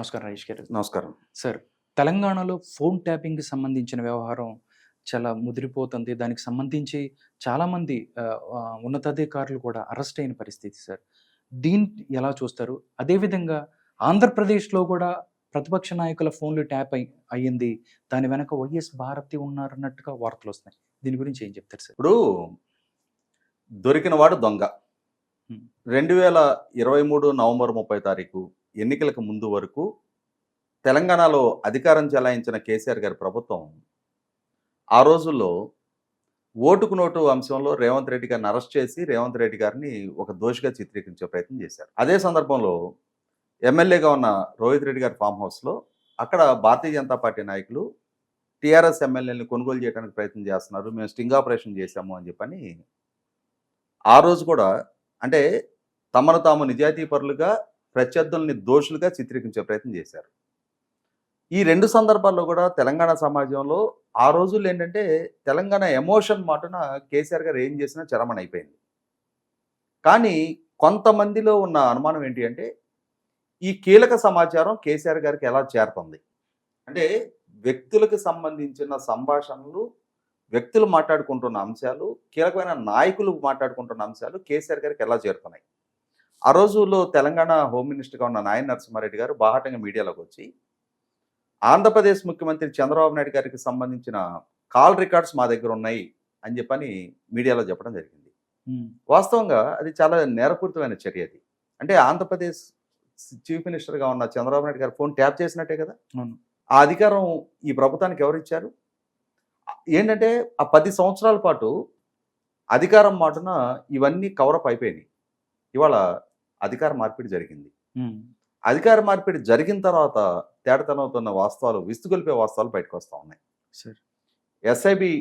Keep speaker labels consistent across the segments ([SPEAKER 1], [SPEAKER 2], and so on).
[SPEAKER 1] నమస్కారం రమేష్ గారు.
[SPEAKER 2] నమస్కారం.
[SPEAKER 1] సార్ తెలంగాణలో ఫోన్ ట్యాపింగ్కి సంబంధించిన వ్యవహారం చాలా ముదిరిపోతుంది. దానికి సంబంధించి చాలామంది ఉన్నతాధికారులు కూడా అరెస్ట్ అయిన పరిస్థితి సార్. దీన్ని ఎలా చూస్తారు? అదేవిధంగా ఆంధ్రప్రదేశ్లో కూడా ప్రతిపక్ష నాయకుల ఫోన్లు ట్యాప్ అయి అయ్యింది. దాని వెనక వైఎస్ భారతి ఉన్నారన్నట్టుగా వార్తలు వస్తున్నాయి. దీని గురించి ఏం చెప్తారు సార్?
[SPEAKER 2] ఇప్పుడు దొరికినవాడు దొంగ.
[SPEAKER 1] Hmm.
[SPEAKER 2] రెండు వేల ఇరవై మూడు నవంబర్ ముప్పై తారీఖు ఎన్నికలకు ముందు వరకు తెలంగాణలో అధికారం చెలాయించిన కేసీఆర్ గారి ప్రభుత్వం ఆ రోజుల్లో ఓటుకు నోటు అంశంలో రేవంత్ రెడ్డి గారిని అరెస్ట్ చేసి రేవంత్ రెడ్డి గారిని ఒక దోషిగా చిత్రీకరించే ప్రయత్నం చేశారు. అదే సందర్భంలో ఎమ్మెల్యేగా ఉన్న రోహిత్ రెడ్డి గారి ఫామ్ హౌస్లో అక్కడ భారతీయ జనతా పార్టీ నాయకులు టీఆర్ఎస్ ఎమ్మెల్యేని కొనుగోలు చేయడానికి ప్రయత్నం చేస్తున్నారు. మేము స్టింగ్ ఆపరేషన్ చేశాము అని చెప్పని ఆ రోజు కూడా అంటే తమను తాము నిజాయితీ పరులుగా ప్రత్యర్థుల్ని దోషులుగా చిత్రీకరించే ప్రయత్నం చేశారు. ఈ రెండు సందర్భాల్లో కూడా తెలంగాణ సమాజంలో ఆ రోజుల్లో ఏంటంటే తెలంగాణ ఎమోషన్ మాటన కేసీఆర్ గారు ఏం చేసినా చరమణ అయిపోయింది. కానీ కొంతమందిలో ఉన్న అనుమానం ఏంటి అంటే ఈ కీలక సమాచారం కేసీఆర్ గారికి ఎలా చేరుతుంది? అంటే వ్యక్తులకు సంబంధించిన సంభాషణలు వ్యక్తులు మాట్లాడుకుంటున్న అంశాలు కీలకమైన నాయకులు మాట్లాడుకుంటున్న అంశాలు కేసీఆర్ గారికి ఎలా చేరుతున్నాయి? ఆ రోజుల్లో తెలంగాణ హోమ్ మినిస్టర్గా ఉన్న నాయన నరసింహారెడ్డి గారు బాహాటంగా మీడియాలోకి వచ్చి ఆంధ్రప్రదేశ్ ముఖ్యమంత్రి చంద్రబాబు నాయుడు గారికి సంబంధించిన కాల్ రికార్డ్స్ మా దగ్గర ఉన్నాయి అని చెప్పని మీడియాలో చెప్పడం జరిగింది. వాస్తవంగా అది చాలా నేరపూరితమైన చర్య అది. అంటే ఆంధ్రప్రదేశ్ చీఫ్ మినిస్టర్గా ఉన్న చంద్రబాబు నాయుడు గారు ఫోన్ ట్యాప్ చేసినట్టే కదా. ఆ అధికారం ఈ ప్రభుత్వానికి ఎవరు ఇచ్చారు? ఏంటంటే ఆ పది సంవత్సరాల పాటు అధికారం మాటున ఇవన్నీ కవరప్ అయిపోయినాయి. ఇవాళ అధికార మార్పిడి జరిగింది. అధికార మార్పిడి జరిగిన తర్వాత తేడతనవుతున్న వాస్తవాలు విస్తుగొలిపే వాస్తవాలు బయటకు వస్తూ ఉన్నాయి.
[SPEAKER 1] సార్.
[SPEAKER 2] ఎస్ఐబి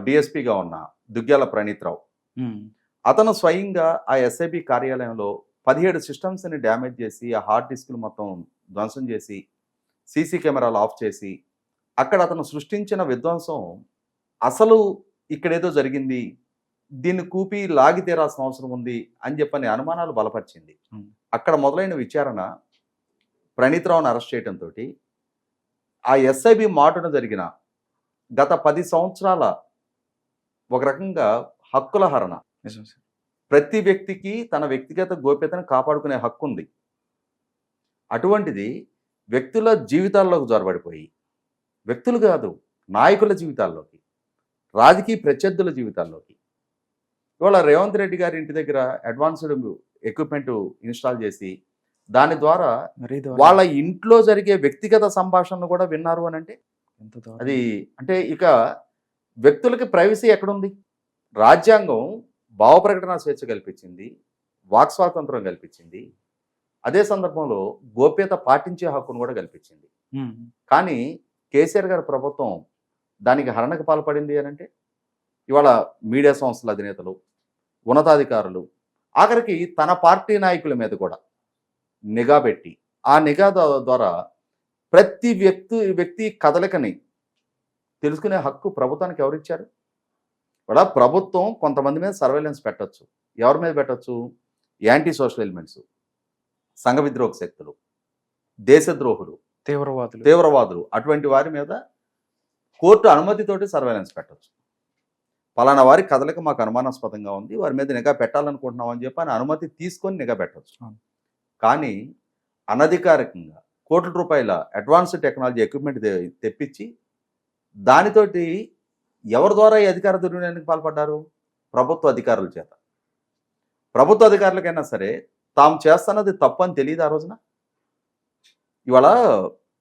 [SPEAKER 2] డిఎస్పిగా ఉన్న దుగ్గ్యాల ప్రణీత్రావు
[SPEAKER 1] ఉమ్,
[SPEAKER 2] అతను స్వయంగా ఆ ఎస్ఐబి కార్యాలయంలో పదిహేడు సిస్టమ్స్ని డ్యామేజ్ చేసి ఆ హార్డ్ డిస్క్లు మొత్తం ధ్వంసం చేసి సీసీ కెమెరాలు ఆఫ్ చేసి అక్కడ అతను సృష్టించిన విధ్వంసం అసలు ఇక్కడేదో జరిగింది దీన్ని కూపి లాగి తీరాల్సిన అవసరం ఉంది అని చెప్పని అనుమానాలు బలపరిచింది. అక్కడ మొదలైన విచారణ ప్రణీత్రావును అరెస్ట్ చేయడంతో ఆ ఎస్ఐబి మాటున జరిగిన గత పది సంవత్సరాల ఒక రకంగా హక్కుల హరణ. ప్రతి వ్యక్తికి తన వ్యక్తిగత గోప్యతను కాపాడుకునే హక్కు ఉంది. అటువంటిది వ్యక్తుల జీవితాల్లోకి జొరబడిపోయి వ్యక్తులు కాదు నాయకుల జీవితాల్లోకి రాజకీయ ప్రత్యర్థుల జీవితాల్లోకి ఇవాళ రేవంత్ రెడ్డి గారి ఇంటి దగ్గర అడ్వాన్స్డ్ ఎక్విప్మెంట్ ఇన్స్టాల్ చేసి దాని ద్వారా. వాళ్ళ ఇంట్లో జరిగే వ్యక్తిగత సంభాషణను కూడా విన్నారు అని అంటే. అది అంటే ఇక వ్యక్తులకి ప్రైవసీ ఎక్కడుంది రాజ్యాంగం భావ ప్రకటన స్వేచ్ఛ కల్పించింది వాక్ స్వాతంత్రం కల్పించింది అదే సందర్భంలో గోప్యత పాటించే హక్కును కూడా కల్పించింది కానీ కేసీఆర్ గారి ప్రభుత్వం దానికి హరణకు పాల్పడింది అని అంటే ఇవాళ మీడియా సంస్థల అధినేతలు ఉన్నతాధికారులు. ఆఖరికి తన పార్టీ నాయకుల మీద కూడా నిఘా పెట్టి ఆ నిఘా ద్వా- ద్వారా ప్రతి వ్యక్తి వ్యక్తి కదలికని తెలుసుకునే హక్కు ప్రభుత్వానికి ఎవరిచ్చారు? కూడా ప్రభుత్వం కొంతమంది మీద సర్వేలెన్స్ పెట్టొచ్చు. ఎవరి మీద పెట్టొచ్చు? యాంటీ సోషల్ ఎలిమెంట్స్ సంఘ విద్రోహ శక్తులు దేశద్రోహులు
[SPEAKER 1] తీవ్రవాదులు.
[SPEAKER 2] తీవ్రవాదులు అటువంటి వారి మీద కోర్టు అనుమతితోటి సర్వేలెన్స్ పెట్టచ్చు. పలానా వారి కదలిక మాకు అనుమానాస్పదంగా ఉంది వారి మీద నిఘా పెట్టాలనుకుంటున్నాం అని చెప్పి అని అనుమతి తీసుకొని నిఘా పెట్టచ్చు. కానీ అనధికారికంగా కోట్ల రూపాయల అడ్వాన్స్డ్ టెక్నాలజీ ఎక్విప్మెంట్ తెప్పించి దానితోటి ఎవరి ద్వారా ఈ అధికార దుర్వినియోగానికి పాల్పడ్డారు? ప్రభుత్వ అధికారుల చేత. ప్రభుత్వ అధికారులకైనా సరే తాము చేస్తున్నది తప్పు అని తెలియదు ఆ రోజున? ఇవాళ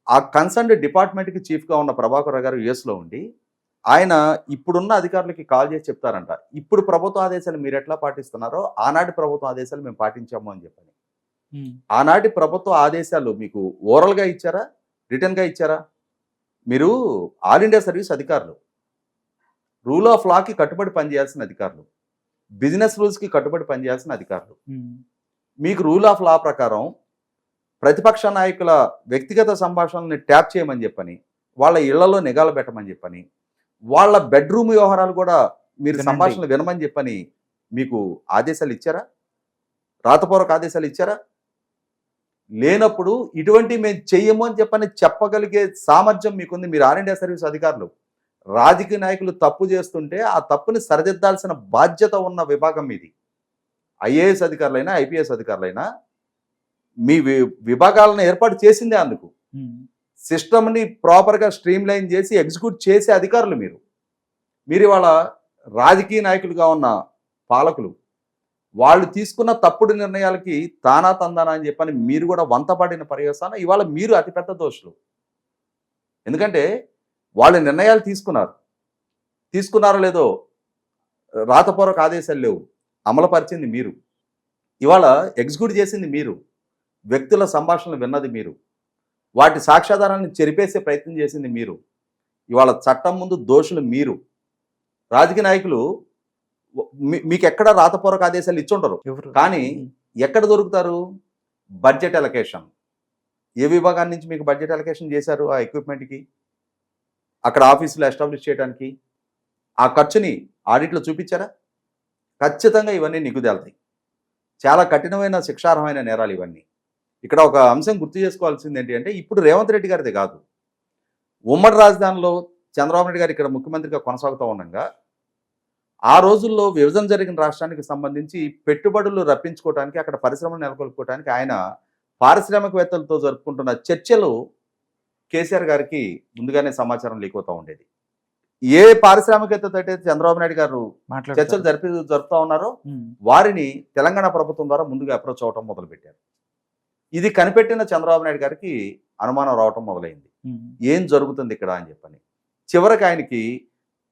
[SPEAKER 2] ఆ కన్సర్న్డ్ డిపార్ట్మెంట్కి చీఫ్గా ఉన్న ప్రభాకర్ రావు గారు యుఎస్లో ఉండి ఆయన ఇప్పుడున్న అధికారులకి కాల్ చేసి చెప్తారంట ఇప్పుడు ప్రభుత్వ ఆదేశాలు మీరు ఎట్లా పాటిస్తున్నారో ఆనాటి ప్రభుత్వ ఆదేశాలు మేము పాటించాము అని చెప్పని. ఆనాటి ప్రభుత్వ ఆదేశాలు మీకు ఓరల్గా ఇచ్చారా రిటర్న్గా ఇచ్చారా? మీరు ఆల్ ఇండియా సర్వీస్ అధికారులు. రూల్ ఆఫ్ లాకి కట్టుబడి పనిచేయాల్సిన అధికారులు. బిజినెస్ రూల్స్కి కట్టుబడి పనిచేయాల్సిన అధికారులు. మీకు రూల్ ఆఫ్ లా ప్రకారం ప్రతిపక్ష నాయకుల వ్యక్తిగత సంభాషణల్ని ట్యాప్ చేయమని చెప్పని వాళ్ళ ఇళ్ళలో నిఘాలు పెట్టమని చెప్పని వాళ్ళ బెడ్రూమ్ వ్యవహారాలు కూడా మీరు
[SPEAKER 1] వినండి.
[SPEAKER 2] సంభాషణలు వినమని చెప్పని మీకు ఆదేశాలు ఇచ్చారా? రాతపూర్వక ఆదేశాలు ఇచ్చారా? లేనప్పుడు ఇటువంటి మేము చెయ్యము అని చెప్పని చెప్పగలిగే సామర్థ్యం మీకుంది. మీరు ఆల్ ఇండియా సర్వీస్ అధికారులు. రాజకీయ నాయకులు తప్పు చేస్తుంటే ఆ తప్పుని సరిదిద్దాల్సిన బాధ్యత ఉన్న విభాగం మీది. ఐఏఎస్ అధికారులైనా ఐపీఎస్ అధికారులైనా మీ వి- విభాగాలను ఏర్పాటు చేసిందే అందుకు. సిస్టమ్ని ప్రాపర్గా స్ట్రీమ్ లైన్ చేసి ఎగ్జిక్యూట్ చేసే అధికారులు మీరు. మీరు ఇవాళ రాజకీయ నాయకులుగా ఉన్న పాలకులు వాళ్ళు తీసుకున్న తప్పుడు నిర్ణయాలకి తానా తందానా అని చెప్పని మీరు కూడా వంతపడిన పర్యవసాన ఇవాళ మీరు అతిపెద్ద దోషులు. ఎందుకంటే వాళ్ళు నిర్ణయాలు తీసుకున్నారు. తీసుకున్నారో లేదో రాతపూర్వక ఆదేశాలు లేవు. అమలుపరిచింది మీరు. ఇవాళ ఎగ్జిక్యూట్ చేసింది మీరు. వ్యక్తుల సంభాషణలు విన్నది మీరు. వాటి సాక్ష్యాధారాన్ని చెరిపేసే ప్రయత్నం చేసింది మీరు. ఇవాళ చట్టం ముందు దోషులు మీరు. రాజకీయ నాయకులు మీ- మీకు ఎక్కడ రాతపూర్వక ఆదేశాలు ఇచ్చుండరు. కానీ ఎక్కడ దొరుకుతారు? Budget allocation. ఏ విభాగాన్ని నుంచి మీకు బడ్జెట్ అలొకేషన్ చేశారు ఆ ఎక్విప్మెంట్కి? అక్కడ ఆఫీసులో ఎస్టాబ్లిష్ చేయడానికి ఆ ఖర్చుని ఆడిట్లో చూపించారా? ఖచ్చితంగా ఇవన్నీ నిగ్గుదేలుతాయి. చాలా కఠినమైన శిక్షార్హమైన నేరాలు ఇవన్నీ. ఇక్కడ ఒక అంశం గుర్తు చేసుకోవాల్సింది ఏంటి అంటే ఇప్పుడు రేవంత్ రెడ్డి గారిది కాదు. ఉమ్మడి రాజధానిలో చంద్రబాబు నాయుడు గారు ఇక్కడ ముఖ్యమంత్రిగా కొనసాగుతూ ఉండగా ఆ రోజుల్లో విభజన జరిగిన రాష్ట్రానికి సంబంధించి పెట్టుబడులు రప్పించుకోవడానికి అక్కడ పరిశ్రమలు నెలకొల్పుకోవడానికి ఆయన పారిశ్రామికవేత్తలతో జరుపుకుంటున్న చర్చలు కేసీఆర్ గారికి ముందుగానే సమాచారం లీక్ అవుతూ ఉండేది. ఏ పారిశ్రామికవేత్తతో అయితే చంద్రబాబు నాయుడు గారు చర్చలు జరిపి జరుపుతూ ఉన్నారో వారిని తెలంగాణ ప్రభుత్వం ద్వారా ముందుగా అప్రోచ్ అవటం మొదలుపెట్టారు. ఇది కనిపెట్టిన చంద్రబాబు నాయుడు గారికి అనుమానం రావటం మొదలైంది. ఏం జరుగుతుంది ఇక్కడ అని చెప్పని. చివరికి ఆయనకి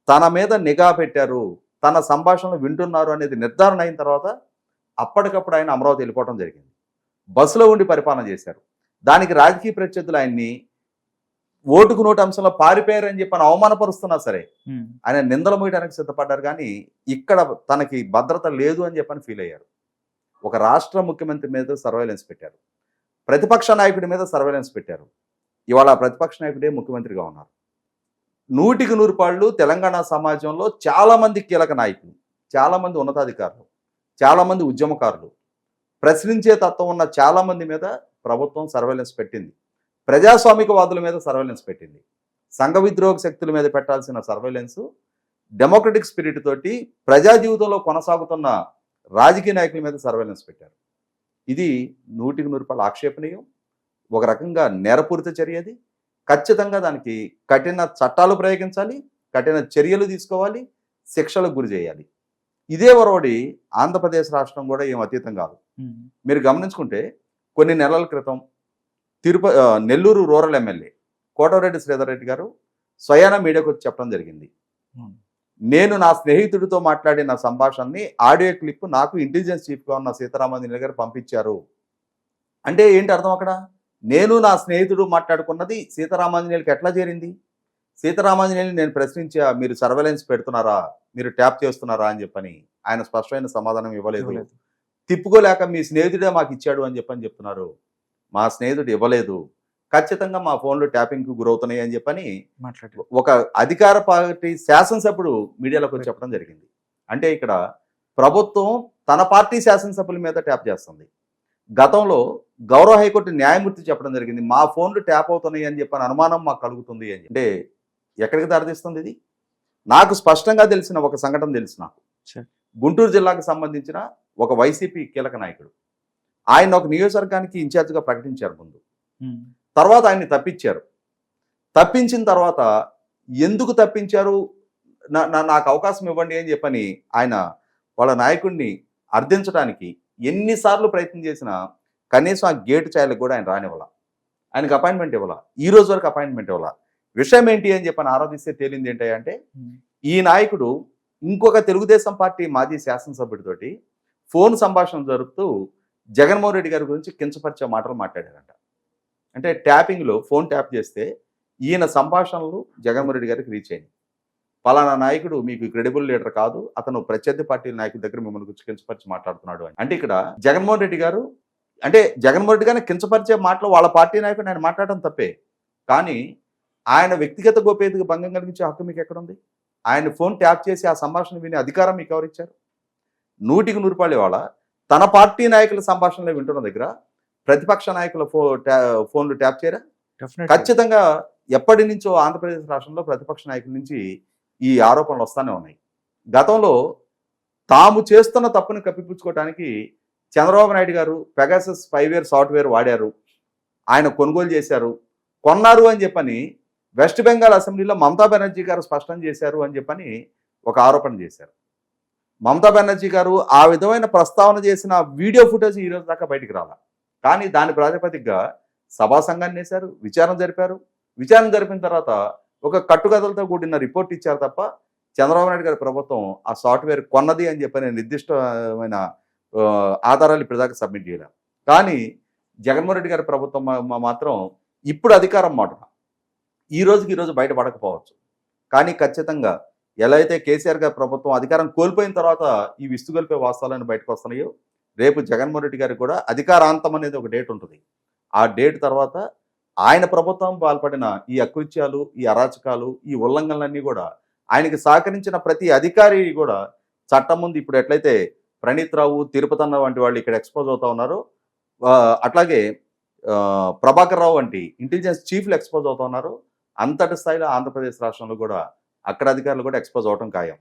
[SPEAKER 2] తన మీద నిఘా పెట్టారు తన సంభాషణలు వింటున్నారు అనేది నిర్ధారణ అయిన తర్వాత అప్పటికప్పుడు ఆయన అమరావతి వెళ్ళిపోవడం జరిగింది. బస్సులో ఉండి పరిపాలన చేశారు. దానికి రాజకీయ ప్రత్యర్థులు ఆయన్ని ఓటుకు నోటు అంశంలో పారిపోయారని చెప్పని అవమానపరుస్తున్నా సరే ఆయన నిందలు మోయడానికి సిద్ధపడ్డారు కానీ ఇక్కడ తనకి భద్రత లేదు అని చెప్పని ఫీల్ అయ్యారు. ఒక రాష్ట్ర ముఖ్యమంత్రి మీద సర్వైలెన్స్ పెట్టారు. ప్రతిపక్ష నాయకుడి మీద సర్వేలెన్స్ పెట్టారు. ఇవాళ ప్రతిపక్ష నాయకుడే ముఖ్యమంత్రిగా ఉన్నారు. నూటికి నూరు పాళ్ళు తెలంగాణ సమాజంలో చాలామంది కీలక నాయకులు చాలామంది ఉన్నతాధికారులు చాలామంది ఉద్యమకారులు ప్రశ్నించే తత్వం ఉన్న చాలా మంది మీద ప్రభుత్వం సర్వేలెన్స్ పెట్టింది. ప్రజాస్వామికవాదుల మీద సర్వేలెన్స్ పెట్టింది. సంఘ విద్రోహ శక్తుల మీద పెట్టాల్సిన సర్వేలెన్స్ డెమోక్రటిక్ స్పిరిట్ తోటి ప్రజా జీవితంలో కొనసాగుతున్న రాజకీయ నాయకుల మీద సర్వేలెన్స్ పెట్టారు. ఇది నూటికి నూరు రూపాయలు ఆక్షేపణీయం. ఒక రకంగా నేరపూరిత చర్య అది ఖచ్చితంగా దానికి కఠిన చట్టాలు ప్రయోగించాలి కఠిన చర్యలు తీసుకోవాలి శిక్షలకు గురి చేయాలి. ఇదే ఒరవడి ఆంధ్రప్రదేశ్ రాష్ట్రం కూడా ఏం అతీతం కాదు. మీరు గమనించుకుంటే కొన్ని నెలల క్రితం తిరుప నెల్లూరు రూరల్ ఎమ్మెల్యే కోటరెడ్డి శ్రీధర్ రెడ్డి గారు స్వయాన మీడియాకు వచ్చి చెప్పడం జరిగింది. నేను నా స్నేహితుడితో మాట్లాడిన సంభాషణని ఆడియో క్లిప్ నాకు ఇంటెలిజెన్స్ చీఫ్గా ఉన్న సీతారామంజలి గారు పంపించారు. అంటే ఏంటి అర్థం అక్కడ? నేను నా స్నేహితుడు మాట్లాడుకున్నది సీతారామాంజనేయులకి ఎట్లా చేరింది? సీతారామాంజనేయులు నేను ప్రశ్నించా మీరు సర్వేలెన్స్ పెడుతున్నారా? మీరు ట్యాప్ చేస్తున్నారా అని చెప్పని. ఆయన స్పష్టమైన సమాధానం ఇవ్వలేదు. తిప్పుకోలేక మీ స్నేహితుడే మాకు ఇచ్చాడు అని చెప్పని చెప్తున్నారు. మా స్నేహితుడు ఇవ్వలేదు. ఖచ్చితంగా మా ఫోన్లు ట్యాపింగ్కి గురవుతున్నాయి అని చెప్పని ఒక అధికార పార్టీ శాసనసభ్యుడు మీడియాలోకి చెప్పడం జరిగింది. అంటే ఇక్కడ ప్రభుత్వం తన పార్టీ శాసనసభ్యుల మీద ట్యాప్ చేస్తుంది. గతంలో గౌరవ హైకోర్టు న్యాయమూర్తి చెప్పడం జరిగింది మా ఫోన్లు ట్యాప్ అవుతున్నాయి అని చెప్పని అనుమానం మాకు కలుగుతుంది అని. అంటే ఎక్కడికి దారితీస్తుంది ఇది? నాకు స్పష్టంగా తెలిసిన ఒక సంఘటన తెలుసు నాకు. గుంటూరు జిల్లాకు సంబంధించిన ఒక వైసీపీ కీలక నాయకుడు. ఆయన ఒక నియోజకవర్గానికి ఇన్ఛార్జిగా ప్రకటించారు ముందు. తర్వాత ఆయన్ని తప్పించారు. తప్పించిన తర్వాత ఎందుకు తప్పించారు? నా- నా- నాకు అవకాశం ఇవ్వండి అని చెప్పని ఆయన వాళ్ళ నాయకుడిని అర్థించడానికి ఎన్నిసార్లు ప్రయత్నం చేసినా కనీసం ఆ గేటు ఛాయలకు కూడా ఆయన రానివ్వాల. ఆయనకు అపాయింట్మెంట్ ఇవ్వాల. ఈ రోజు వరకు అపాయింట్మెంట్ ఇవ్వాల. విషయం ఏంటి అని చెప్పని ఆరాధిస్తే తేలింది ఏంటి అంటే ఈ నాయకుడు ఇంకొక తెలుగుదేశం పార్టీ మాజీ శాసనసభ్యుడితోటి ఫోన్ సంభాషణ జరుపుతూ జగన్మోహన్ రెడ్డి గారి గురించి కించపరిచే మాటలు మాట్లాడారంట. అంటే ట్యాపింగ్లో ఫోన్ ట్యాప్ చేస్తే ఈయన సంభాషణలు జగన్మోహన్ రెడ్డి గారికి రీచ్ అయింది పలానా నాయకుడు మీకు క్రెడిబుల్ లీడర్ కాదు అతను ప్రత్యర్థి పార్టీ నాయకుడి దగ్గర మిమ్మల్ని గురించి కించపరిచి మాట్లాడుతున్నాడు అని. అంటే ఇక్కడ జగన్మోహన్ రెడ్డి గారు అంటే జగన్మోహన్ రెడ్డి గారిని కించపరిచే మాటలు వాళ్ళ పార్టీ నాయకుడు ఆయన మాట్లాడటం తప్పే. కానీ ఆయన వ్యక్తిగత గోప్యతకు భంగం కలిగించే హక్కు మీకు ఎక్కడుంది? ఆయన ఫోన్ ట్యాప్ చేసి ఆ సంభాషణ వినే అధికారం మీకు ఎవరిచ్చారు? నూటికి నూరు వాళ్ళ తన పార్టీ నాయకుల సంభాషణలు వింటున్న దగ్గర ప్రతిపక్ష నాయకుల ఫో ఫోన్లు ట్యాప్ చేయరా? ఖచ్చితంగా ఎప్పటి నుంచో ఆంధ్రప్రదేశ్ రాష్ట్రంలో ప్రతిపక్ష నాయకుల నుంచి ఈ ఆరోపణలు వస్తానే ఉన్నాయి. గతంలో తాము చేస్తున్న తప్పుని కప్పిపుచ్చుకోవడానికి చంద్రబాబు నాయుడు గారు పెగాసస్ స్పైవేర్ సాఫ్ట్వేర్ వాడారు. ఆయన కొనుగోలు చేశారు. కొన్నారు అని చెప్పని వెస్ట్ బెంగాల్ అసెంబ్లీలో మమతా బెనర్జీ గారు స్పష్టం చేశారు అని చెప్పని ఒక ఆరోపణ చేశారు. మమతా బెనర్జీ గారు ఆ విధమైన ప్రస్తావన చేసిన వీడియో ఫుటేజ్ ఈ రోజు దాకా బయటికి రాల? కానీ దాని ప్రాతిపదికగా సభా సంఘాన్ని వేశారు విచారణ జరిపారు. విచారణ జరిపిన తర్వాత ఒక కట్టుకథలతో కూడిన రిపోర్ట్ ఇచ్చారు తప్ప చంద్రబాబు నాయుడు గారి ప్రభుత్వం ఆ సాఫ్ట్వేర్ కొన్నది అని చెప్పని నిర్దిష్టమైన ఆధారాలు ఇప్పటిదాకా సబ్మిట్ చేయలేదు. కానీ జగన్మోహన్ రెడ్డి గారి ప్రభుత్వం మాత్రం ఇప్పుడు అధికారం మాట. ఈ రోజుకి ఈరోజు బయటపడకపోవచ్చు. కానీ ఖచ్చితంగా ఎలా అయితే కేసీఆర్ గారి ప్రభుత్వం అధికారం కోల్పోయిన తర్వాత ఈ విస్తుగొల్పే వాస్తవాలను బయటకు వస్తున్నాయో రేపు జగన్మోహన్ రెడ్డి గారికి కూడా అధికారాంతం అనేది ఒక డేట్ ఉంటుంది. ఆ డేట్ తర్వాత ఆయన ప్రభుత్వం పాల్పడిన ఈ అకృత్యాలు ఈ అరాచకాలు ఈ ఉల్లంఘనలన్నీ కూడా ఆయనకి సహకరించిన ప్రతి అధికారి కూడా చట్టం ముందు ఇప్పుడు ఎట్లయితే ప్రణీత్ రావు తిరుపతన్న వంటి వాళ్ళు ఇక్కడ ఎక్స్పోజ్ అవుతా ఉన్నారు అట్లాగే ప్రభాకర్ రావు వంటి ఇంటెలిజెన్స్ చీఫ్లు ఎక్స్పోజ్ అవుతా ఉన్నారు. అంతటి స్థాయిలో ఆంధ్రప్రదేశ్ రాష్ట్రంలో కూడా అక్కడ అధికారులు కూడా ఎక్స్పోజ్ అవటం ఖాయం.